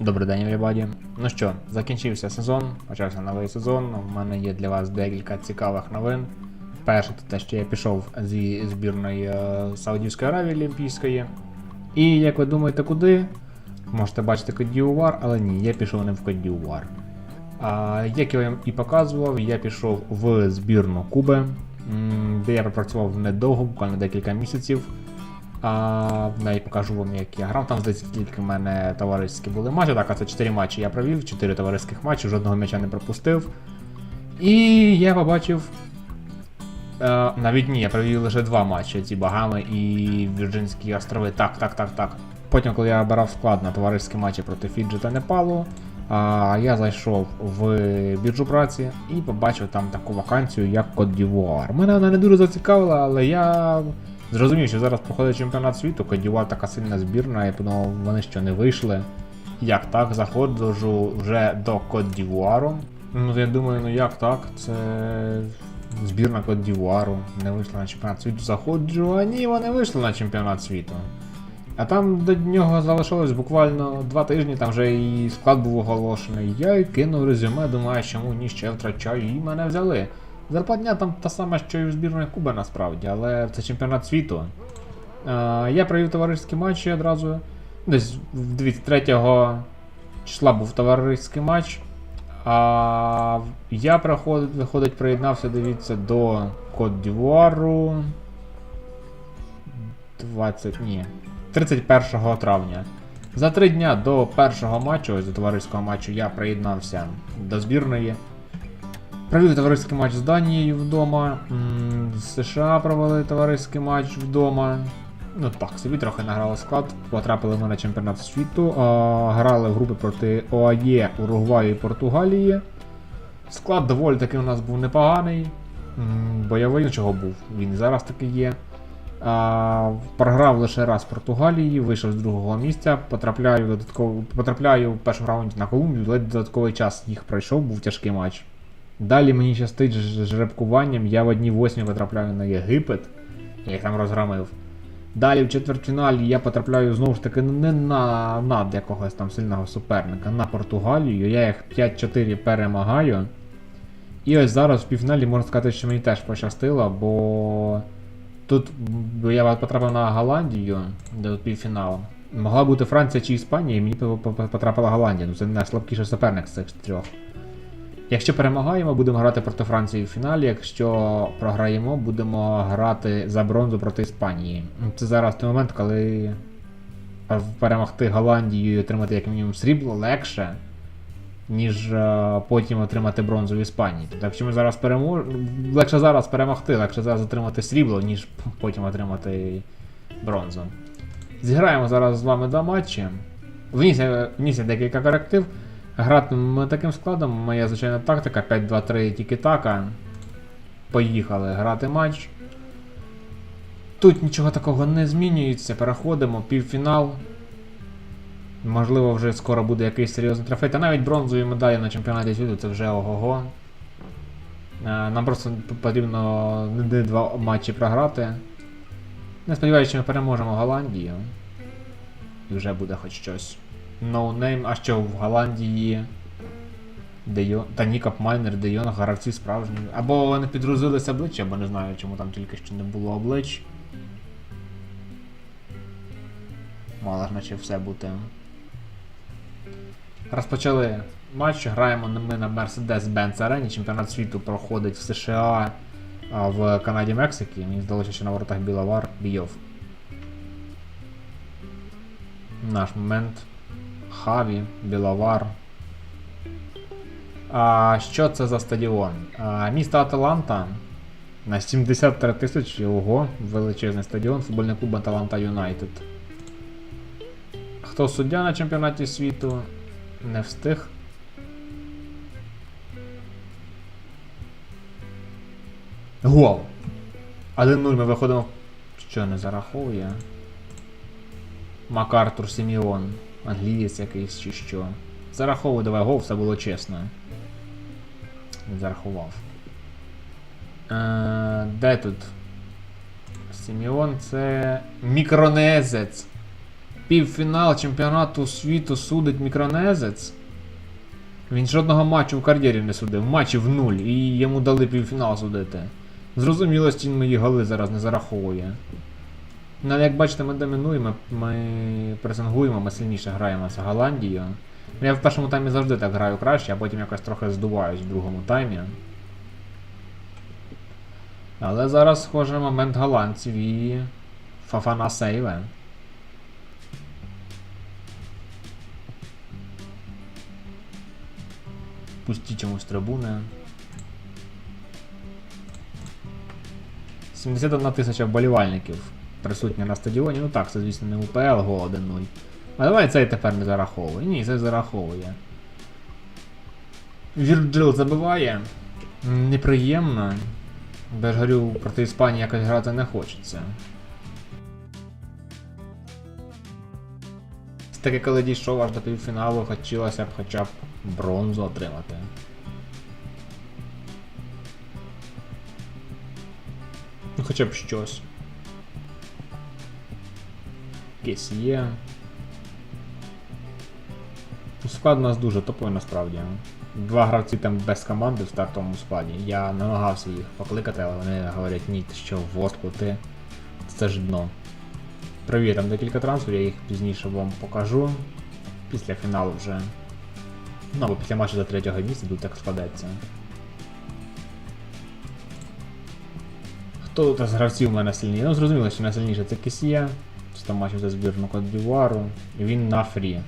Добрий день, everybody. Ну що, закінчився сезон, почався новий сезон. У мене є для вас декілька цікавих новин. Перше, це те, що я пішов зі збірної е, Саудівської Аравії Олімпійської. І як ви думаєте, куди? Можете бачити Кодіувар, але ні, я пішов не в Кодіувар. А, як я вам і показував, я пішов в збірну Куби, де я пропрацював недовго, буквально декілька місяців. А, навіть покажу вам, як я грав. Там здається, тільки в мене товариські були матчі. Так, а це 4 матчі я провів, 4 товариських матчі, жодного м'яча не пропустив. І я побачив. Е, навіть ні, я провів лише два матчі: ці Багами і Вірджинські острови. Так, так, так, так. Потім, коли я обирав склад на товариські матчі проти Фіджі та Непалу, а, я зайшов в біржу праці і побачив там таку вакансію, як Кот Дівуар. Мене вона не дуже зацікавила, але я зрозумів, що зараз проходить чемпіонат світу, Кот Дівуар така сильна збірна, я подумав, вони що не вийшли. Як так, заходжу вже до Кот Дівуару. Ну, я думаю, ну як так? Це збірна Кот Дівуару не вийшла на чемпіонат світу. Заходжу, а ні, вони вийшли на чемпіонат світу. А там до нього залишилось буквально два тижні, там вже і склад був оголошений. Я й кинув резюме, думаю, чому ні ще втрачаю, і мене взяли. Зарплатня там та сама, що і в збірної Куби насправді, але це чемпіонат світу. Е, я провів товариські матчі одразу. Десь дивіться, 3 числа був товариський матч. А я приходить, виходить, приєднався, дивіться, до Кот Дівуару. 20. Ні. 31 травня. За три дня до першого матчу, ось до товариського матчу, я приєднався до збірної. Провів товариський матч з Данією вдома. США провели товариський матч вдома. Ну так, собі трохи награли склад, потрапили ми на чемпіонат світу. Грали в групи проти ОАЄ, Уругваю і Португалії. Склад доволі таки у нас був непоганий. Бойовий, ну чого був, він і зараз таки є. А, програв лише раз Португалії, вийшов з другого місця, потрапляю потрапляю в першому раунді на Колумбію, ледь додатковий час їх пройшов, був тяжкий матч. Далі мені щастить з жеребкуванням, я в одній восьмі потрапляю на Єгипет, я їх там розгромив. Далі в четвертьфіналі я потрапляю знову ж таки не на над якогось там сильного суперника, на Португалію. Я їх 5-4 перемагаю. І ось зараз в півфіналі можна сказати, що мені теж пощастило, бо тут я потрапив на Голландію до півфіналу. Могла бути Франція чи Іспанія, і мені по- по- потрапила Голландія. Ну це найслабкіший суперник з цих трьох. Якщо перемагаємо, будемо грати проти Франції в фіналі. Якщо програємо, будемо грати за бронзу проти Іспанії. Це зараз той момент, коли перемогти Голландію і отримати як мінімум срібло легше, ніж е, потім отримати бронзу в Іспанії. Тобто, якщо ми зараз переможемо, легше зараз перемогти, легше зараз отримати срібло, ніж потім отримати бронзу. Зіграємо зараз з вами два матчі. Вніс я декілька коректив. Гратимемо таким складом, моя звичайна тактика 5-2-3 тільки така. Поїхали грати матч. Тут нічого такого не змінюється. Переходимо, півфінал. Можливо, вже скоро буде якийсь серйозний трофей. Та навіть бронзові медалі на чемпіонаті світу це вже ого-го. Е, Нам просто потрібно не два матчі програти. Не сподіваюся, що ми переможемо Голландію. І вже буде хоч щось. No name, а що в Голландії. Де Йон... Та Нікап Майнер, Де Йонг, гравці справжні. Або вони підгрузилися обличчя, або не знаю, чому там тільки що не було облич. Мало ж наче все бути. Розпочали матч, граємо ми на Mercedes-Benz арені. Чемпіонат світу проходить в США, а в Канаді Мексики. Мені здалося, що на воротах Біловар Бійов. Наш момент. Хаві, Біловар. А, що це за стадіон? А, місто Аталанта. На 73 тисячі, ого, величезний стадіон, футбольний клуб Аталанта Юнайтед. Хто суддя на чемпіонаті світу? Не встиг. Гол! 1-0 ми виходимо. Що не зараховує? Макартур Сіміон. Англієць якийсь чи що. Зараховуй давай гол, все було чесно. Не зарахував. Е, де тут? Сіміон це мікронезець. Півфінал чемпіонату світу судить мікронезець. Він жодного матчу в кар'єрі не судив, матчів нуль, і йому дали півфінал судити. Зрозуміло, стін мої голи зараз не зараховує. Ну, але як бачите, ми домінуємо, ми пресингуємо, ми сильніше граємо з Голландією. Я в першому таймі завжди так граю краще, а потім якось трохи здуваюсь в другому таймі. Але зараз, схоже, момент голландців і Фафана сейве. Пусті чомусь трибуни. 71 тисяча вболівальників присутня на стадіоні. Ну так, це, звісно, не УПЛ го 1-0. А давай цей тепер не зараховує. Ні, це зараховує. Вірджил забиває. Неприємно. Ж говорю, проти Іспанії якось грати не хочеться. Таке, коли дійшов аж до півфіналу, хотілося б хоча б бронзу отримати. Ну, хоча б щось. Якесь є. Ну, Склад у нас дуже топовий насправді. Два гравці там без команди в стартовому складі. Я намагався їх покликати, але вони говорять, ні, що, водку ти. Це ж дно. Привіт, там декілька трансферів, я їх пізніше вам покажу. Після фіналу вже. Ну, або після матчу за третього місця, тут так складеться. Хто тут з гравців у мене сильніший? Ну, зрозуміло, що найсильніше це Кисія. 100 матчів за збірну Кот Дівару. І він на фрі.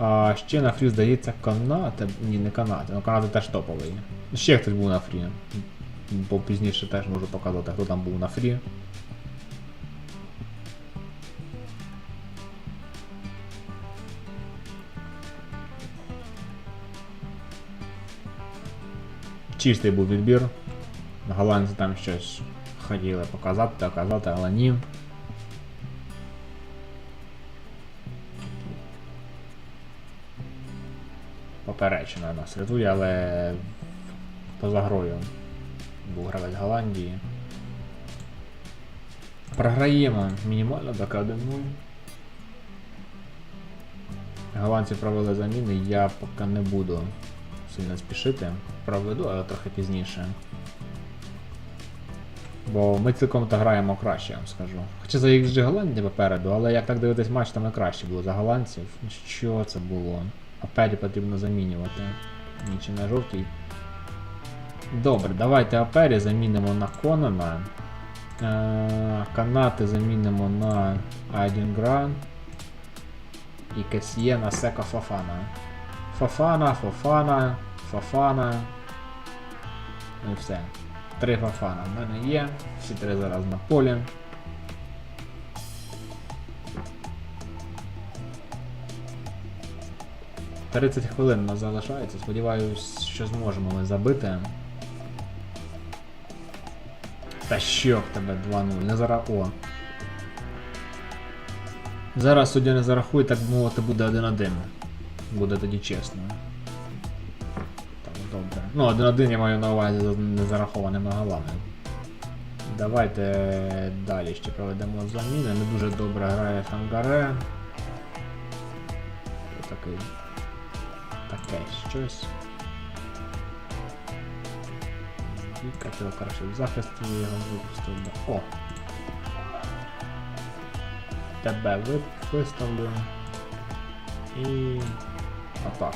А ще на фрі, здається, канати. Ні, не канати, ну канати теж топовий. Ще хтось був на фрі. Бо пізніше теж можу показати, хто там був на фрі. Чистий був відбір. Голландці там щось хотіли показати, доказати, але ні. Поперечина нас рятує, але поза грою був гравець Голландії. Програємо мінімально до 1-0. Голландці провели заміни, я поки не буду сильно спішити. Проведу, але трохи пізніше. Бо ми цілком то граємо краще, я вам скажу. Хоча за же Голландія попереду, але як так дивитись матч, там і краще було за голландців. Що це було? Опять потрібно замінювати. Нічі на жовтій. Добре, давайте Апері замінимо на Конана. Е, канати замінимо на Айдінгран. І Кесьє на Сека Фафана. Фафана, Фафана, Фафана. Ну і все. Три Фафана в мене є. Всі три зараз на полі. Тридцять хвилин нас залишається. Сподіваюсь, що зможемо ми забити. Та що в тебе 2-0, не зара... О. Зараз суддя не зарахує, так би мовити, буде 1-1. Буде тоді чесно. Так, добре. Ну, 1-1 я маю на увазі з незарахованими голами. Давайте далі ще проведемо заміни. Не дуже добре грає Фангаре. Такий. Таке щось. І Катило краще в захист я його випустив. О! Тебе ви- виставлю. І. Атак.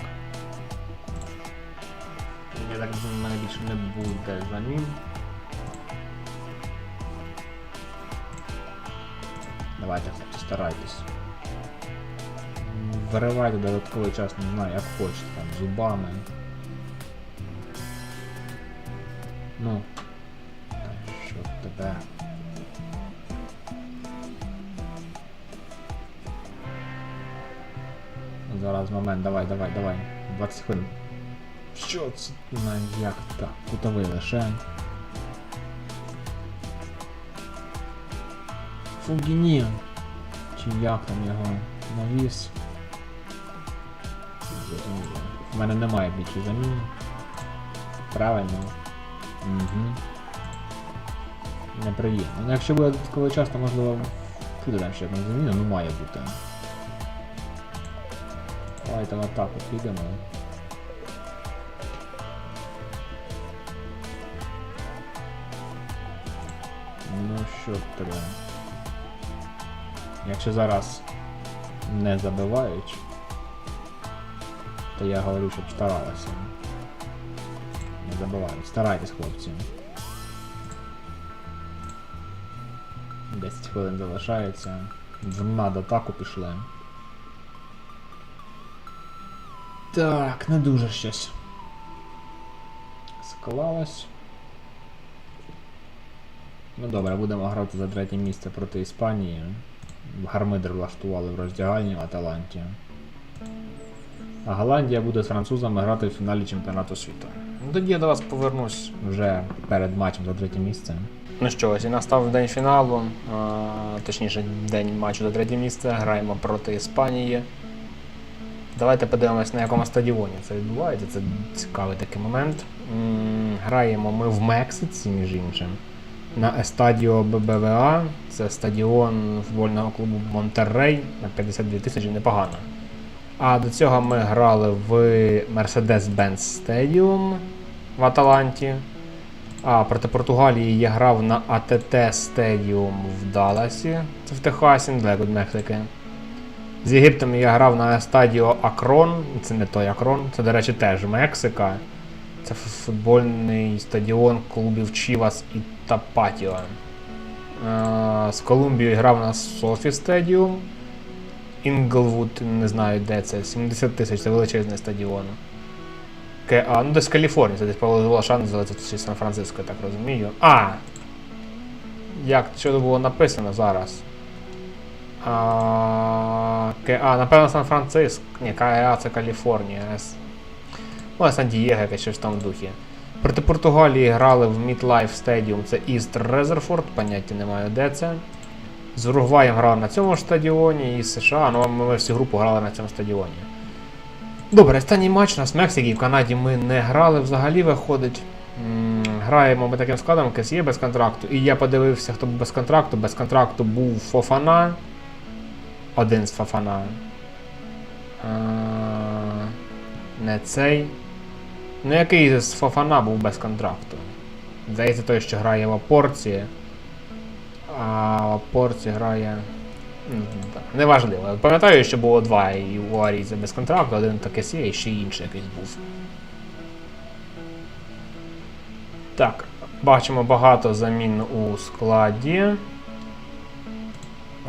Я так думаю, в мене більше не буде замін. Давайте, хлопці, старайтесь. Виривайте додатковий час, не знаю, як хочете, там, зубами. Ну. Що тебе. Зараз момент, давай, давай, давай. 20 хвилин. Що це? На як так? Кутовий лише. Фугіні. Чи як там його навіс? Зрозуміло. У мене немає більше замін. Правильно. Угу. Неприємно. Ну якщо буде додатковий час, то можливо там ще одна заміна, ну має бути. Давайте в атаку підемо. Ну що треба. Якщо зараз не забивають, то я говорю, щоб старалися. Не забивають. Старайтесь, хлопці. 10 хвилин залишається. В атаку пішли. Так, не дуже щось. Склалось. Ну добре, будемо грати за третє місце проти Іспанії. Гармидер влаштували в роздягальні в Аталанті. А Голландія буде з французами грати в фіналі чемпіонату світу. Ну тоді я до вас повернусь вже перед матчем за третє місце. Ну що, ось і настав день фіналу, а, точніше, день матчу за третє місце. Граємо проти Іспанії. Давайте подивимось, на якому стадіоні це відбувається. Це цікавий такий момент. Граємо ми в Мексиці, між іншим. На Естадіо ББВА. Це стадіон футбольного клубу Монтеррей на 52 тисячі непогано. А до цього ми грали в Mercedes-Benz Stadium в Аталанті. А проти Португалії я грав на АТТ Stadium в Далласі. Це в Техасі, недалеко Мексики. З Єгиптом я грав на стадіо Акрон. Це не той Акрон, це, до речі, теж Мексика. Це футбольний стадіон клубів Чівас і Тапатіо. Е, З Колумбією грав на Софі Стадіум. Інглвуд, не знаю де це, 70 тисяч, це величезний стадіон. КА, ну десь Каліфорнія, це десь по Лос-Анджелесу чи Сан-Франциско, я так розумію. А! Як що було написано зараз? А, КА, напевно, Сан-Франциско. Ні, КА це Каліфорнія. Ну, Сан-Дієго, якесь щось там в духі. Проти Португалії грали в Midlife Stadium, це East Резерфорд, поняття не маю де це. З Уругваєм грали на цьому стадіоні, і з США, ну ми, всю групу грали на цьому стадіоні. Добре, останній матч у нас в Мексиці, в Канаді ми не грали взагалі виходить. М, Граємо ми таким складом, якийсь є без контракту. І я подивився, хто був без контракту. Без контракту був Фофана. Один з Фофана. Не цей. Ну, який з Фофана був без контракту? Здається, той, що грає в Апорці. А в грає. так, Неважливо. Пам'ятаю, що було два і у Аріза без контракту, один таке є, і ще інший якийсь був. Так, бачимо багато замін у складі.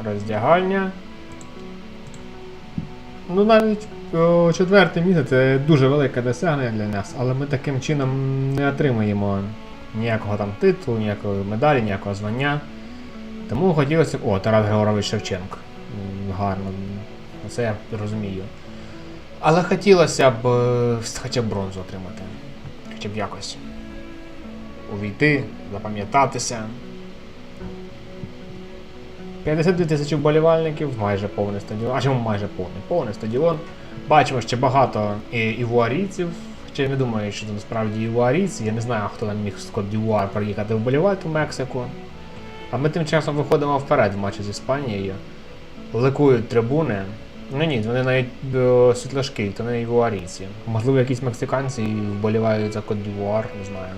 Роздягальня. Ну, навіть о, четверте місце це дуже велике досягнення для нас, але ми таким чином не отримаємо ніякого там титулу, ніякої медалі, ніякого звання. Тому хотілося б. О, Тарас Григорович Шевченко. Гарно. Це я розумію. Але хотілося б е, хоча б бронзу отримати. Хоча б якось. Увійти, запам'ятатися. 52 тисячі вболівальників, майже повний стадіон. А чому майже повний? Повний стадіон. Бачимо ще багато і- івуарійців. Хоча я не думаю, що це насправді івуарійці. Я не знаю, хто там міг з Кот Дівуар приїхати вболівати в Мексику. А ми тим часом виходимо вперед в матчі з Іспанією. Ликують трибуни. Ну ні, вони навіть е, світлошки, то не івуарійці. Можливо, якісь мексиканці вболівають за Кот Дівуар, не знаю.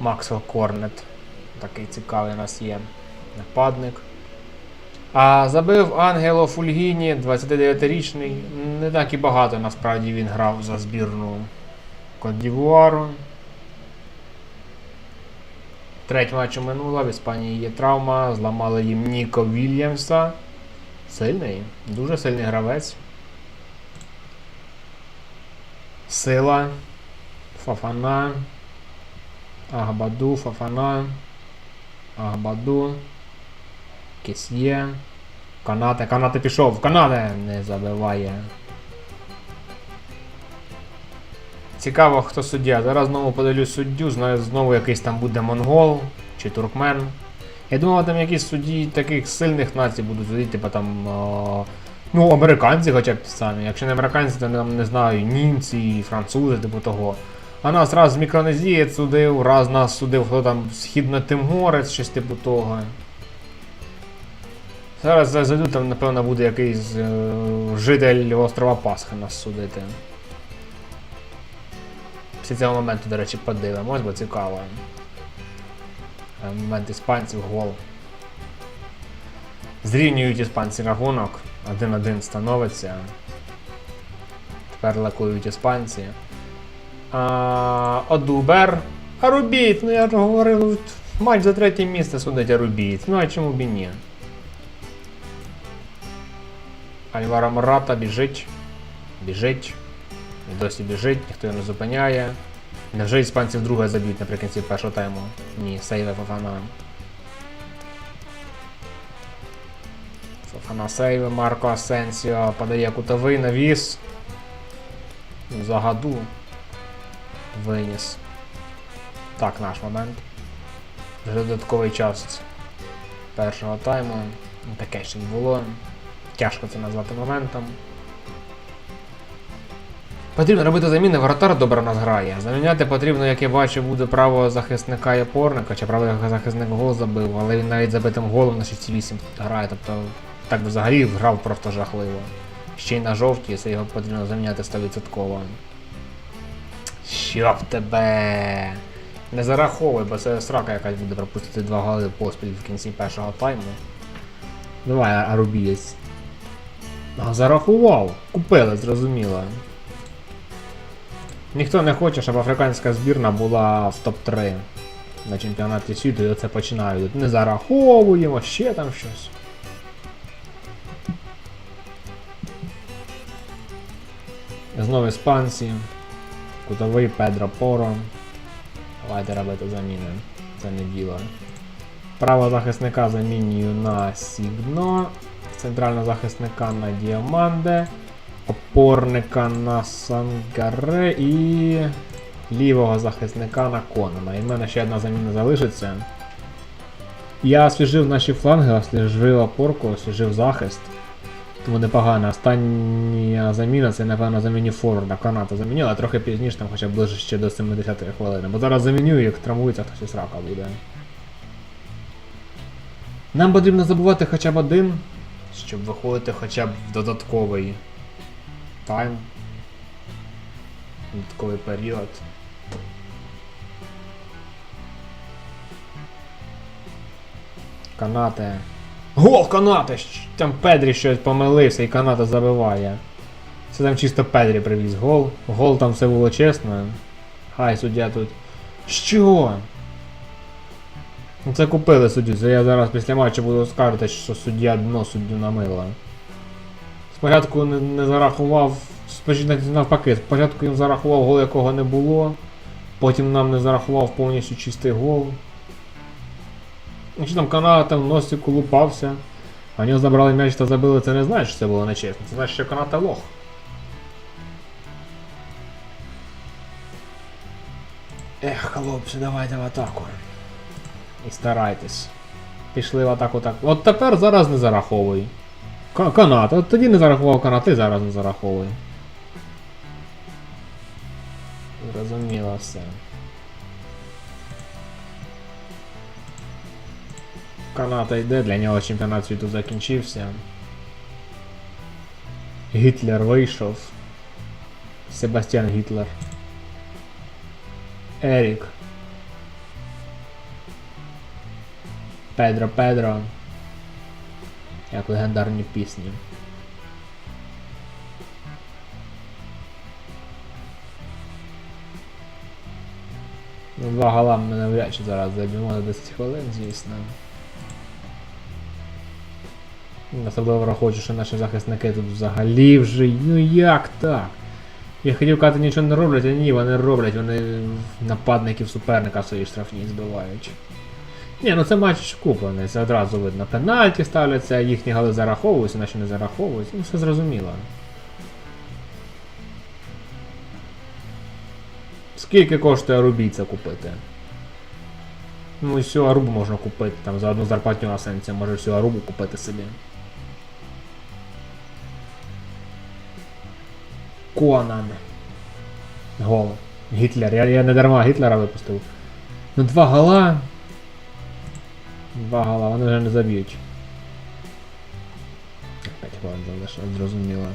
Максвелл Корнет. Такий цікавий у нас є нападник. А забив Ангело Фульгіні, 29-річний. Не так і багато насправді він грав за збірну Кот Дівуару. Треть матчу минула, в Іспанії є травма, зламали їм Ніко Вільямса. Сильний, дуже сильний гравець. Сила. Фафана. Агбаду, Фафана. Агбаду. Кесьє. Канате, Канате пішов. Канате не забиває. Цікаво, хто суддя. Зараз знову подивлюсь суддю, знаю, знову якийсь там буде монгол чи туркмен. Я думав, там якісь судді таких сильних націй будуть судити, типу там. о, ну, американці хоча б ті самі. Якщо не американці, то там, не знаю, німці, французи, типу того. А нас раз мікронезієць судив, раз нас судив, хто там східно-тиморець, щось типу того. Зараз зайду, там, напевно, буде якийсь е, житель острова Пасхи нас судити. Після цього моменту, до речі, подивимось, бо цікаво. Е, Момент іспанців гол. Зрівнюють іспанці рахунок. 1-1 становиться. Тепер лакують іспанці. А, Одубер. А Рубіт, ну я ж говорив, матч за третє місце судить Арубіт. Ну а чому б і ні? Альваро Мората біжить. Біжить. І досі біжить, ніхто його не зупиняє. Невже іспанці вдруге заб'ють наприкінці першого тайму? Ні, сейве Фафана. Фафана сейве, Марко Асенсіо подає кутовий навіс. Загаду. Виніс. Так, наш момент. Вже додатковий час першого тайму. Таке ще не було. Тяжко це назвати моментом. Потрібно робити заміни, воротар добре нас грає. Заміняти потрібно, як я бачу, буде право захисника і опорника, чи правий захисник гол забив, але він навіть забитим голом на 6-8 грає, тобто так взагалі грав просто жахливо. Ще й на жовтій, це його потрібно заміняти 100%. Щоб тебе. Не зараховуй, бо це срака якась буде пропустити два голи поспіль в кінці першого тайму. Давай, Арубієць. Зарахував. Купили, зрозуміло. Ніхто не хоче, щоб африканська збірна була в топ-3 на чемпіонаті світу і оце починають. Не зараховуємо, ще там щось. Знову іспанці. Кутовий Педро Поро. Давайте робити заміни. Це не діло. Право захисника замінюю на Сігно. Центрального захисника на Діаманде. Опорника на Сангаре і лівого захисника на Конана. І в мене ще одна заміна залишиться. Я освіжив наші фланги, освіжив опорку, освіжив захист. Тому непогано. Остання заміна це, напевно, заміні Форварда. Каната замінила, трохи пізніше, там хоча б ближче ще до 70-ї хвилини. Бо зараз заміню, як травмується, хтось із рака буде. Нам потрібно забувати хоча б один, щоб виходити хоча б в додатковий тайм. Додатковий період. Канате. Гол Канате! Там Педрі щось помилився і Каната забиває. Це там чисто Педрі привіз гол. Гол там все було чесно. Хай суддя тут. Що? Це купили суддю. Я зараз після матчу буду скаржити, що суддя дно суддю намила. Спочатку не, не зарахував. Навпаки, спочатку їм зарахував гол, якого не було. Потім нам не зарахував повністю чистий гол. Якщо там Каната в носику лупався, а нього забрали м'яч та забили, це не значить, що це було нечесно. Це значить, що Каната лох. Ех, хлопці, давайте в атаку. І старайтесь. Пішли в атаку так. От тепер зараз не зараховуй. Ка- Канат, от тоді не зарахував канат, і зараз не зараховуй. Зрозуміло все. Каната йде, для нього чемпіонат світу закінчився. Гітлер вийшов. Себастьян Гітлер. Ерік. Педро Педро. Як легендарні пісні. Ну, два гола ми навряд чи зараз заб'ємо на 10 хвилин, звісно. Особливо враховуючи, що наші захисники тут взагалі вже. Ну як так? Я хотів казати, нічого не роблять, а ні, вони роблять, вони нападників суперника в своїй штрафній збивають. Ні, ну це матч куплений, це одразу видно. Пенальті ставляться, їхні голи зараховуються, наші не зараховуються, ну все зрозуміло. Скільки коштує рубійця купити? Ну, всю арубу можна купити, там за одну зарплатню асенцію може всю арубу купити собі. Конан. Гол. Гітлер. Я, я не дарма Гітлера випустив. Ну два гола. Два вони вже не заб'ють. склад залишив, зрозуміло.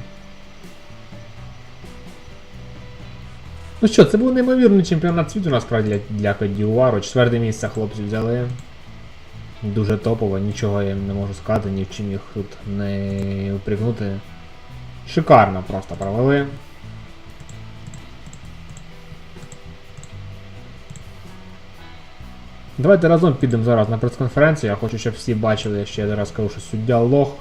Ну що, це був неймовірний чемпіонат світу насправді для Кодіуару. Четверте місце хлопці взяли. Дуже топово, нічого я їм не можу сказати, ні в чим їх тут не упрягнути. Шикарно просто провели. Давайте разом підемо зараз на прес-конференцію. Я хочу, щоб всі бачили, що я зараз скажу, що суддя лох.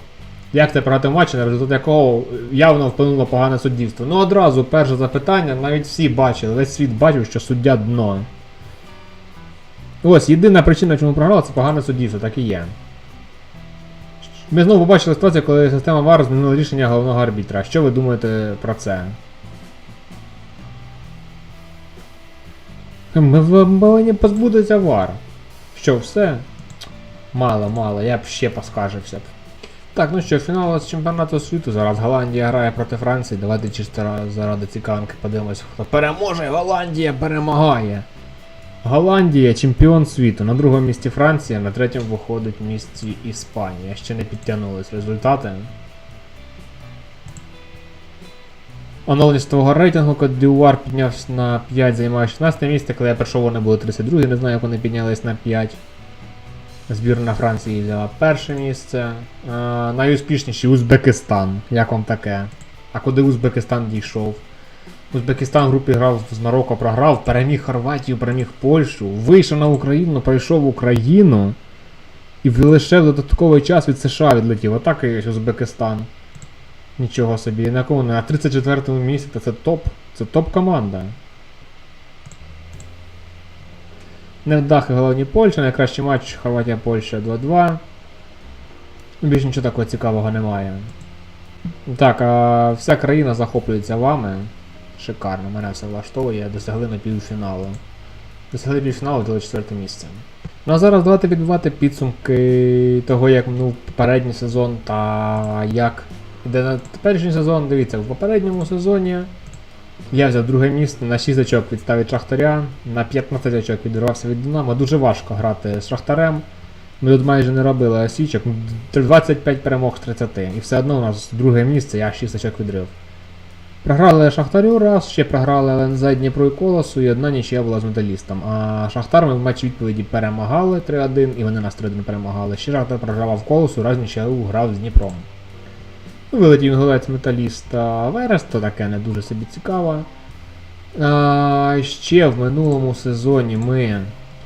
Як це програти матч, на результат якого явно вплинуло погане суддівство. Ну одразу перше запитання, навіть всі бачили, весь світ бачив, що суддя дно. Ось, єдина причина, чому програла, це погане суддівство, так і є. Ми знову побачили ситуацію, коли система ВАР змінила рішення головного арбітра. Що ви думаєте про це? Ми повинні позбутися ВАР. Що, все? Мало, мало, я б ще поскаржився б. Так, ну що, фінал з чемпіонату світу. Зараз Голландія грає проти Франції. Давайте чисто заради цікавинки подивимось, хто переможе. Голландія перемагає. Голландія чемпіон світу. На другому місці Франція, на третьому виходить місці Іспанія. Ще не підтягнулись результати. Оновлення свого рейтингу Кот Дювар піднявся на 5, займає 16 місце, коли я прийшов, вони були 32, не знаю, як вони піднялись на 5. Збірна Франції взяла перше місце. А, найуспішніший Узбекистан. Як вам таке? А куди Узбекистан дійшов? Узбекистан в групі грав з Марокко, програв, переміг Хорватію, переміг Польщу, вийшов на Україну, пройшов Україну. І лише в додатковий час від США відлетів. Отак і Узбекистан. Нічого собі. На кому на 34-му місці, та це топ. Це топ-команда. Невдахи головні Польща, найкращий матч Хорватія-Польща 2-2. Ну, Більш нічого такого цікавого немає. Так, а вся країна захоплюється вами. Шикарно, мене все влаштовує, досягли на півфіналу. Досягли півфіналу, взяли четверте місце. Ну а зараз давайте підбивати підсумки того, як минув попередній сезон та як іде на теперішній сезон. Дивіться, в попередньому сезоні я взяв друге місце на 6 очок від ставить Шахтаря, на 15 очок відірвався від Динамо. Дуже важко грати з Шахтарем. Ми тут майже не робили осічок. 25 перемог з 30. І все одно у нас друге місце, я 6 очок відрив. Програли Шахтарю раз, ще програли ЛНЗ Дніпро і Колосу, і одна нічия була з металістом. А Шахтар ми в матчі відповіді перемагали 3-1, і вони нас 3-1 перемагали. Ще Шахтар програвав Колосу, раз нічию грав з Дніпром. Ну, Вилетів інгулець металіста Верес, то таке не дуже собі цікаво. А, ще в минулому сезоні ми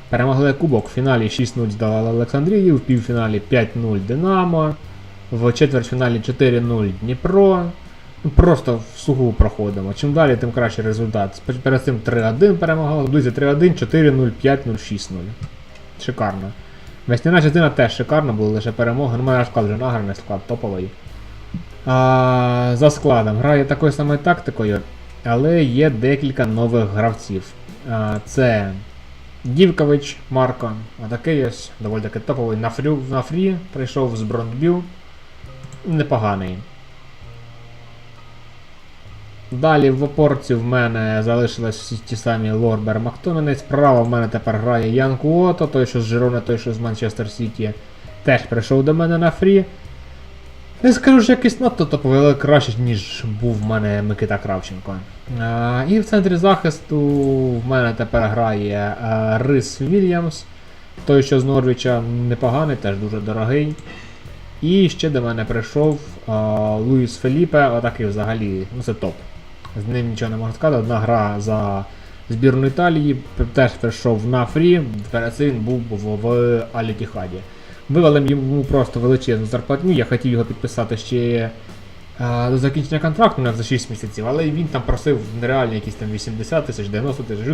перемогли кубок в фіналі 6-0 здолали Олександрію, в півфіналі 5-0 Динамо, в четвертьфіналі 4-0 Дніпро. Ну, Просто в суху проходимо. Чим далі, тим кращий результат. Перед цим 3-1 перемагали, близько 3-1, 4-0, 5-0, 6-0. Шикарно. Весняна частина теж шикарна, були лише перемоги. Ну, мене склад вже награний, склад топовий. А, за складом. Грає такою самою тактикою, але є декілька нових гравців. А, це Дівкович Марко, отакий ось, доволі таки топовий на, фрю, на фрі, прийшов з Брондбю. Непоганий. Далі в опорці в мене залишились всі ті самі Лорбер Мактомінець. Справа в мене тепер грає Ян Куото, той, що з Жирона, той, що з Манчестер Сіті. Теж прийшов до мене на фрі. Не скажу, що якийсь надто топовий, але краще, ніж був в мене Микита Кравченко. А, і в центрі захисту в мене тепер грає а, Рис Вільямс. Той, що з Норвіча непоганий, теж дуже дорогий. І ще до мене прийшов а, Луїс Феліпе, отакий взагалі, ну це топ. З ним нічого не можу сказати. Одна гра за збірну Італії, теж прийшов на фрі, перед цим був в Алітіхаді. Вивели йому просто величезну зарплатню, я хотів його підписати ще а, до закінчення контракту у нас за 6 місяців, але він там просив нереальні якісь там 80 тисяч, 90 тисяч.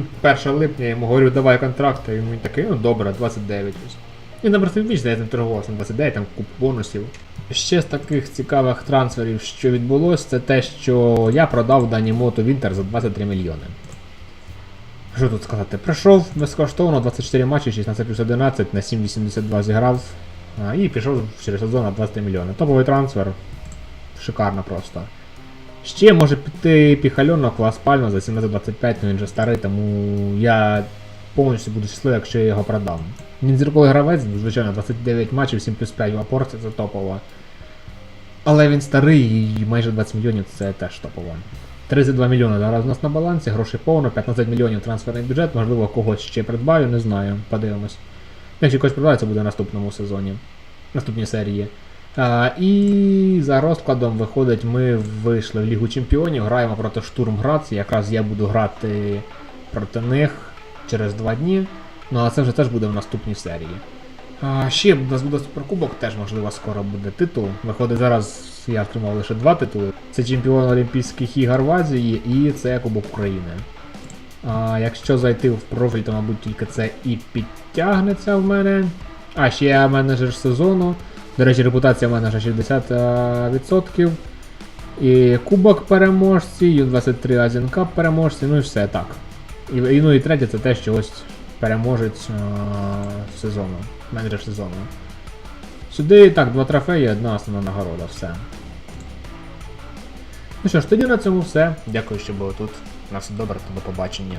1 липня я йому говорю, давай контракт, йому він такий, ну добре, 29 ось. Він там просив більше, я там торгувався на 29, там куп бонусів. Ще з таких цікавих трансферів, що відбулося, це те, що я продав Дані Мото Вінтер за 23 мільйони. Що тут сказати? Прийшов безкоштовно 24 матчі, 16 плюс 11 на 7,82 зіграв. А, і пішов через сезон на 23 мільйони. Топовий трансфер. Шикарно просто. Ще може піти піхальонок Лас Пальма за 17-25, ну він же старий, тому я повністю буду щасливий, якщо я його продам. Він зірковий гравець, звичайно, 29 матчів, 7 плюс 5 в апорті, це топово. Але він старий і майже 20 мільйонів це теж топово. 32 мільйони зараз у нас на балансі, грошей повно, 15 мільйонів трансферний бюджет, можливо, когось ще придбаю, не знаю, подивимось. Якщо когось придбаю, це буде в наступному сезоні, наступній серії. А, і за розкладом виходить, ми вийшли в Лігу Чемпіонів, граємо проти Штурм Грац. Якраз я буду грати проти них через два дні. Ну а це вже теж буде в наступній серії. А, ще у нас буде суперкубок, теж можливо скоро буде титул. Виходить, зараз я отримав лише два титули. Це чемпіон Олімпійських ігор в Азії і це Кубок України. А, якщо зайти в профіль, то мабуть тільки це і підтягнеться в мене. А, ще я менеджер сезону. До речі, репутація в мене вже 60%. І Кубок переможці, Ю-23 Asian Cup переможці, ну і все так. І, і, ну і третє це те, що ось переможець е, сезону, менеджер сезону. Сюди так, два трофеї, одна основна нагорода, все. Ну що ж, тоді на цьому все. Дякую, що були тут. На все добре та до побачення.